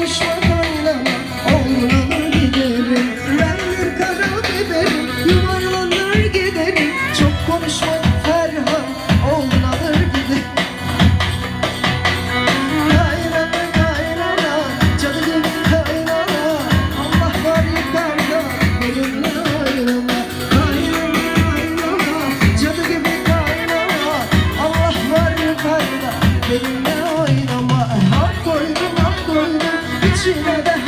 the show. She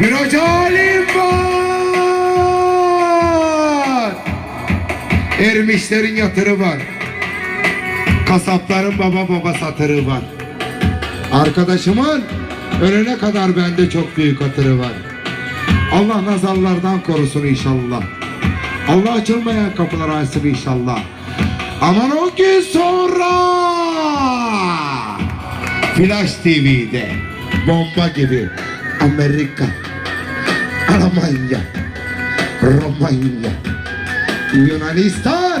Bir hoca alim var. Ermişlerin yatırı var. Kasapların baba baba satırı var. Arkadaşımın ölene kadar bende çok büyük hatırı var. Allah nazarlardan korusun inşallah. Allah açılmayan kapılar açsın inşallah. Aman o gün sonra Flash TV'de bomba gibi Amerika, Alemanya, Romanya, Yunanistan,